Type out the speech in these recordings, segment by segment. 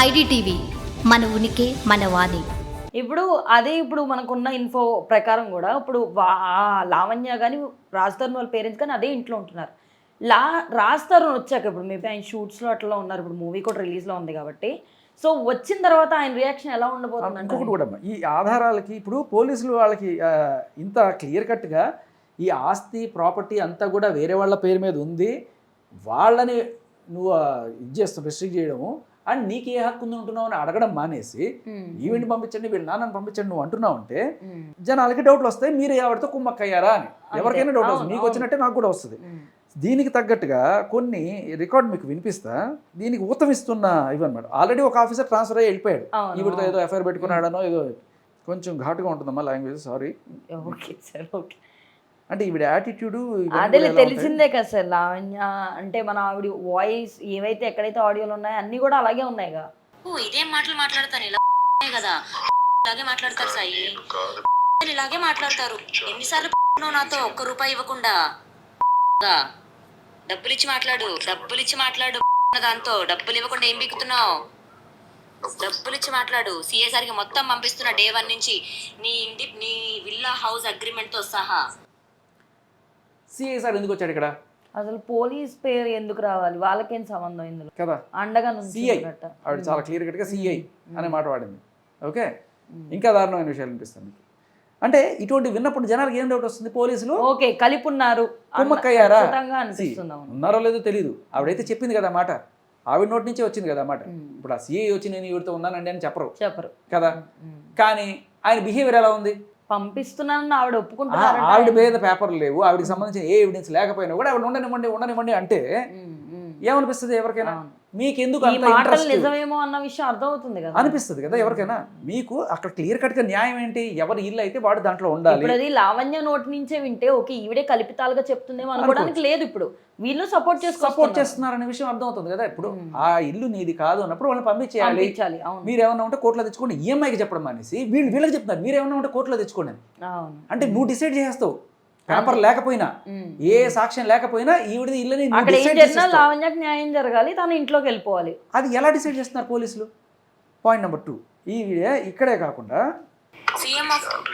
IDTV మన ఉనికి మన వాణి. ఇప్పుడు అదే ఇప్పుడు మనకున్న ఇన్ఫో ప్రకారం కూడా ఇప్పుడు వా- ఆ లావణ్య కానీ రాజ్తరుణ్ వాళ్ళ పేరెంట్స్ కానీ అదే ఇంట్లో ఉంటున్నారు. లా రాజ్తరుణ్ వచ్చాక ఇప్పుడు మేబీ ఆయన షూట్స్లో అట్లా ఉన్నారు. ఇప్పుడు మూవీ కూడా రిలీజ్లో ఉంది కాబట్టి. సో వచ్చిన తర్వాత ఆయన రియాక్షన్ ఎలా ఉండబోతుంది ఇంకొకటి కూడా అమ్మా, ఈ ఆధారాలకి ఇప్పుడు పోలీసులు వాళ్ళకి ఇంత క్లియర్ కట్గా ఈ ఆస్తి ప్రాపర్టీ అంతా కూడా వేరే వాళ్ళ పేరు మీద ఉంది. వాళ్ళని నువ్వు ఇది చేస్తావు రెస్ట్రిక్ట్ చేయడము. అండ్ నీకు ఏ హక్కు ఉంది ఉంటున్నావు అని అడగడం మానేసి ఈవెంట్ పంపించండి వీళ్ళు నాన్నని పంపించండి నువ్వు అంటున్నావు అంటే జనాలకి డౌట్లు వస్తాయి మీరు ఎవరితో కుమ్మక్కయ్యారా అని. ఎవరికైనా డౌట్ వస్తుంది. మీకు. వచ్చినట్టే నాకు కూడా వస్తుంది. దీనికి తగ్గట్టుగా కొన్ని రికార్డ్ మీకు వినిపిస్తా దీనికి ఊతమిస్తున్న ఇవన్నమాట ఆల్రెడీ ఒక ఆఫీసర్ ట్రాన్స్ఫర్ అయ్యి వెళ్ళిపోయాడు. ఈవిడతో ఏదో ఎఫ్ఐఆర్ పెట్టుకున్నాడనో ఏదో కొంచెం ఘాటుగా ఉంటుందమ్మా language sorry. Okay sir okay. అంటే ఈవిడ యాటిట్యూడ్ అదే తెలిసిందే కదా సార్ లావణ్య అంటే మన ఆవిడ వాయిస్ ఏవైతే ఎక్కడైతే ఆడియోలు ఉన్నాయో అన్ని కూడా అలాగే ఉన్నాయిగా ఓ ఇదేం మాటలు మాట్లాడతాను ఇలా కదా. ఇలాగే మాట్లాడతారు సాయి. ఇలాగే మాట్లాడతారు. ఎన్నిసార్లు నాతో ఒక్క రూపాయి ఇవ్వకుండా. డబ్బులు ఇచ్చి మాట్లాడు డబ్బులు ఇచ్చి మాట్లాడు దాంతో. డబ్బులు ఇవ్వకుండా ఏం బిక్కుతున్నావు డబ్బులు ఇచ్చి మాట్లాడు సిఎస్ఆర్కి మొత్తం పంపిస్తున్నా డే వన్ నుంచి నీ ఇంటి నీ విల్లా హౌస్ అగ్రిమెంట్తో సహా. సిఐ సార్ ఎందుకు వచ్చాడు ఇక్కడ? అసలు పోలీస్ పేరు ఎందుకు రావాలి? వాళ్ళకేం సంబంధం ఇందులో? కదా. అండగా సిఐ. ఆవిడ చాలా క్లియర్ కట్గా సిఐ అనే మాట వాడింది. ఓకే? ఇంకా దారుణమైన విషయాలు అనిపిస్తుంది అంటే ఇటువంటి విన్నప్పుడు జనాలకు ఏం డౌట్ వస్తుంది పోలీసులు? ఓకే కలిపి ఉన్నారు కుమ్మక్కయ్యారా ఉన్నారో లేదో తెలియదు ఆవిడైతే చెప్పింది కదా మాట. ఆవిడ నోటి నుంచే వచ్చింది కదా మాట. ఇప్పుడు ఆ సిఐ వచ్చి నేను ఈవిడతో ఉన్నానండి అని చెప్పరు. చెప్పరు. కదా. కానీ ఆయన బిహేవియర్ ఎలా ఉంది? పంపిస్తున్నానని ఆవిడ ఒప్పుకుంటున్నారు ఆవిడ మీద పేపర్లు లేవు. ఆవిడకి సంబంధించిన ఏ ఎవిడెన్స్ లేకపోయినా కూడా ఆవిడ ఉండనివ్వండి ఉండనివ్వండి అంటే ఏమనిపిస్తుంది ఎవరికైనా? మీకు ఎందుకు మాటలు నిజమేమో అన్న విషయం అర్థమవుతుంది కదా. అనిపిస్తుంది కదా ఎవరికైనా? మీకు అక్కడ క్లియర్ కట్గా న్యాయం ఏంటి? ఎవరి ఇల్లు అయితే వాడు దాంట్లో ఉండాలి. అది లావణ్య నోటి నుంచే వింటే ఓకే ఈవిడే కల్పితాలుగా చెప్తుందేమో అనుకోవడానికి లేదు ఇప్పుడు. వీళ్ళు సపోర్ట్ సపోర్ట్ చేసుకో చేస్తున్నారనే విషయం అర్థమవుతుంది కదా ఇప్పుడు. ఆ ఇల్లు నీది కాదు అన్నప్పుడు వాళ్ళని పంపించేయాలి. మీరు ఏమన్నా ఉంటే కోర్టులో తెచ్చుకోండి. ఈఎంఐకి చెప్పడం మానేసి వీళ్ళు వీళ్ళకి చెప్తున్నారు. మీరు ఏమన్నా ఉంటే కోర్టులో తెచ్చుకోండి అని. అంటే నువ్వు డిసైడ్ చేస్తావు పేపర్ లేకపోయినా. ఏ సాక్ష్యం లేకపోయినా ఈవిడది ఇల్లని చేసేస్తావు. లావణ్యకు న్యాయం జరగాలి తన ఇంట్లోకి వెళ్ళిపోవాలి అది ఎలా డిసైడ్ చేస్తున్నారు పోలీసులు పాయింట్ నెంబర్ టూ ఈ ఇక్కడే కాకుండా సీఎం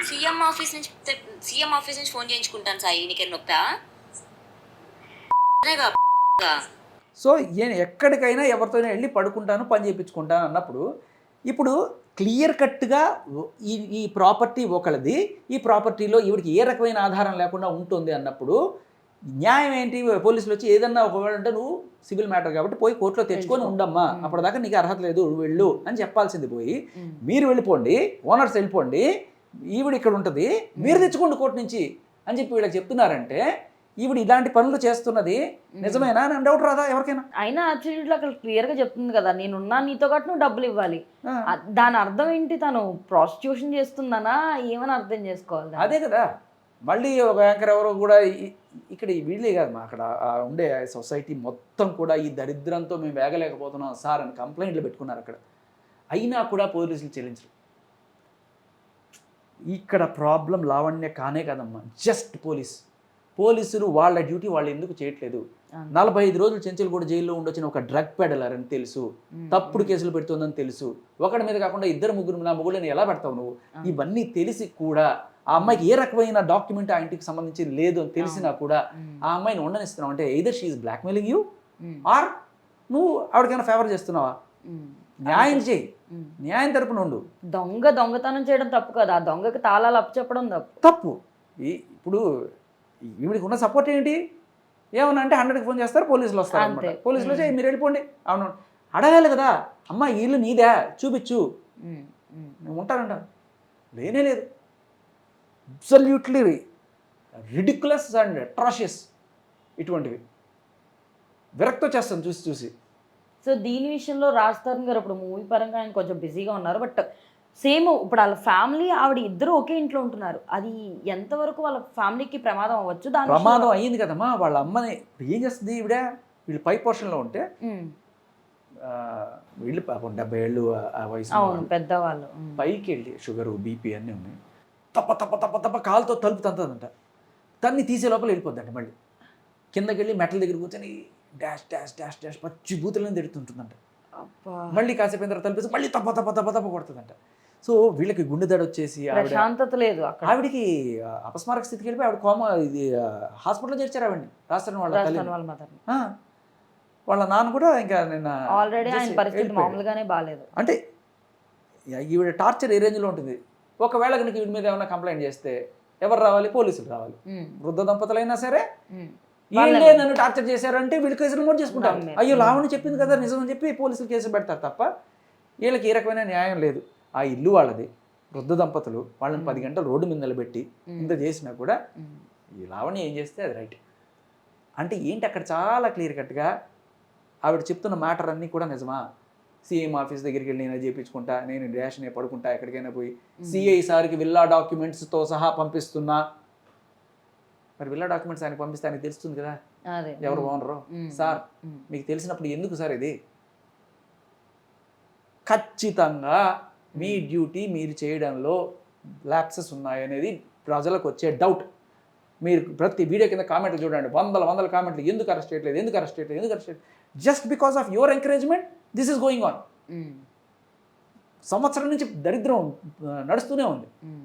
సీఎం ఆఫీస్ నుంచి సీఎం ఆఫీస్ నుంచి ఫోన్ చేయించుకుంటాను సాయి నీకే నొప్పా. సో నేను ఎక్కడికైనా ఎవరితోనే వెళ్ళి పడుకుంటాను పని చేయించుకుంటాను అన్నప్పుడు ఇప్పుడు క్లియర్ కట్గా ఈ ఈ ప్రాపర్టీ ఒకళ్ళది ఈ ప్రాపర్టీలో ఈవిడికి ఏ రకమైన ఆధారం లేకుండా ఉంటుంది అన్నప్పుడు న్యాయం ఏంటి పోలీసులు వచ్చి ఏదన్నా ఒకవేళ అంటే నువ్వు సివిల్ మ్యాటర్ కాబట్టి పోయి కోర్టులో తెచ్చుకొని తెచ్చుకో. ఉండమ్మా. అప్పటిదాకా నీకు అర్హత లేదు వెళ్ళు అని చెప్పాల్సింది పోయి. మీరు వెళ్ళిపోండి ఓనర్స్ వెళ్ళిపోండి ఈవిడ ఇక్కడ ఉంటుంది మీరు తెచ్చుకోండి కోర్టు నుంచి అని చెప్పి వీళ్ళకి చెప్తున్నారంటే ఈవిడ ఇలాంటి పనులు చేస్తున్నది నిజమేనా అని డౌట్ రాదా ఎవరికైనా? అయినా యాక్చువల్లీ అక్కడ క్లియర్గా చెప్తుంది కదా నేనున్నా నీతో పాటు నువ్వు డబ్బులు ఇవ్వాలి. దాని అర్థం ఏంటి తను? ప్రాస్టిట్యూషన్ చేస్తుందనా? ఏమని అర్థం చేసుకోవాలి? అదే కదా. మళ్ళీ ఒక యాంకర్ ఎవరో కూడా ఇక్కడ వీళ్ళే కాదు అక్కడ ఉండే సొసైటీ మొత్తం కూడా ఈ దరిద్రంతో మేము వేగలేకపోతున్నాం సార్ అని కంప్లైంట్లు పెట్టుకున్నారు అక్కడ. అయినా కూడా పోలీసులు చెల్లించరు. ఇక్కడ ప్రాబ్లం లావణ్య కానే కదమ్మా. జస్ట్ పోలీస్ పోలీసులు వాళ్ళ డ్యూటీ వాళ్ళు ఎందుకు చేయట్లేదు. నలభై ఐదు రోజులు చెంచులు కూడా జైల్లో ఉండొచ్చిన ఒక డ్రగ్ పెడలర్ అని తెలుసు. తప్పుడు కేసులు పెడుతుందని తెలుసు ఒకటి మీద కాకుండా ఇద్దరు ముగ్గురు నా ముగ్గురుని ఎలా పెడతావు నువ్వు. ఇవన్నీ తెలిసి కూడా ఆ అమ్మాయికి ఏ రకమైన డాక్యుమెంట్ ఆ ఇంటికి సంబంధించి లేదు అని తెలిసినా కూడా. ఆ అమ్మాయిని ఉండనిస్తున్నావు అంటే either she blackmailing you. Or నువ్వు ఆవిడకైనా ఫేవర్ చేస్తున్నావా. న్యాయం చేయి. న్యాయం తరపున ఉండు దొంగ దొంగతనం చేయడం తప్పు కదా ఆ దొంగకి తాళాలు అప్పచెప్పడం తప్పు తప్పు ఇప్పుడు ఈవిడికి ఉన్న సపోర్ట్ ఏంటి? ఏమన్నా అంటే హండ్రెడ్కి ఫోన్ చేస్తారు పోలీసులు వస్తారు అనమాట. పోలీసులు వచ్చి. మీరు వెళ్ళిపోండి. అవును. అడగాలి కదా. అమ్మ ఇల్లు నీదా. చూపించు. నేను ఉంటానంట. లేనే లేదు. అబ్సల్యూట్లీ రిడిక్యులస్ అండ్ అట్రాషియస్ ఇటువంటివి. విరక్తి వచ్చేస్తాను చూసి చూసి. సో దీని విషయంలో రాజ్ తరుణ్ గారు ఇప్పుడు మూవీ పరంగా ఆయన కొంచెం బిజీగా ఉన్నారు బట్ సేమ్ ఇప్పుడు వాళ్ళ ఫ్యామిలీ ఆవిడ ఇద్దరు ఒకే ఇంట్లో ఉంటున్నారు. అది ఎంతవరకు వాళ్ళ ఫ్యామిలీకి ప్రమాదం అవ్వచ్చు? దాని ప్రమాదం అయ్యింది కదమ్మా. వాళ్ళ అమ్మని ఇప్పుడు ఏం చేస్తుంది ఈవిడ? వీళ్ళు పై పోర్షన్లో ఉంటే ఉమ్. ఆ, వీళ్ళు పాపం డెబ్బై ఏళ్ళు ఆ- ఆ వయసు అవును పెద్దవాళ్ళు. ఉమ్. పైకి వెళ్ళి షుగరు బీపీ అన్నీ ఉన్నాయి. తప్ప తప్ప తప్ప తప్ప కాలుతో తలుపు తంతదంట. తన్ని తీసే లోపల వెళ్ళిపోద్దంట మళ్ళీ. కిందకి వెళ్ళి మెటల్ దగ్గర కూర్చొని డాష్ డాష్ డాష్ డాష్ పచ్చి బూతులను తిడుతుంటుందంట. అబ్బా. మళ్ళీ కాసేపు అయిన తర్వాత తలిపేసి మళ్ళీ తప్ప తప్ప తప్ప తప్ప కొడుతుందంట. సో వీళ్ళకి గుండె దడ వచ్చేసి ప్రశాంతత లేదు అక్కడ. ఆవిడికి అపస్మారక స్థితికి వెళ్ళిపోయి ఆవిడ కోమ ఇది హాస్పిటల్లో చేర్చారు ఆవిడని రాష్ట్రం వాళ్ళ వాళ్ళ నాన్న కూడా ఇంకా నిన్న ఆల్రెడీ ఆయన పరిస్థితి. మామూలుగానే బాగాలేదు. అంటే ఈవిడ టార్చర్ ఏ రేంజ్లో ఉంటుంది? ఒకవేళ కనుక వీడి మీద ఏమైనా కంప్లైంట్ చేస్తే ఎవరు రావాలి? పోలీసులు రావాలి. వృద్ధ దంపతులైనా సరే. వీళ్ళే నన్ను టార్చర్ చేశారంటే వీళ్ళు కేసులు నమోదు చేసుకుంటారు. అయ్యో లావణ్య చెప్పింది కదా నిజం అని చెప్పి పోలీసులు కేసు పెడతారు తప్ప వీళ్ళకి ఏ రకమైన న్యాయం లేదు. ఆ ఇల్లు వాళ్ళది. వృద్ధ దంపతులు వాళ్ళని పది గంటలు రోడ్డు మీద నిలబెట్టి ఇంత చేసినా కూడా. ఈ లావణ్య ఏం చేస్తే అది రైట్. అంటే ఏంటి అక్కడ చాలా క్లియర్ కట్గా ఆవిడ చెప్తున్న మ్యాటర్ అన్నీ కూడా నిజమా? సీఎం ఆఫీస్ దగ్గరికి వెళ్ళి నేను చేయించుకుంటా నేను రేషన్ పడుకుంటా ఎక్కడికైనా పోయి. సిఐ సార్కి విల్లా డాక్యుమెంట్స్తో సహా పంపిస్తున్నా. మరి విల్లా డాక్యుమెంట్స్ ఆయన పంపిస్తే ఆయనకి తెలుస్తుంది కదా? ఎవరు ఓనరు? సార్. మీకు తెలిసినప్పుడు ఎందుకు సార్ ఇది? ఖచ్చితంగా మీ డ్యూటీ మీరు చేయడంలో ల్యాప్సెస్ ఉన్నాయనేది ప్రజలకు వచ్చే డౌట్ మీరు ప్రతి వీడియో కింద కామెంట్లు చూడండి. వందల వందల కామెంట్లు ఎందుకు అరెస్ట్ చేయట్లేదు? ఎందుకు అరెస్ట్ చేయట్లేదు? ఎందుకు అరెస్ట్ చేయట్లేదు? Just because of your encouragement this is going on సంవత్సరం నుంచి దరిద్రం నడుస్తూనే ఉంది. ఉమ్.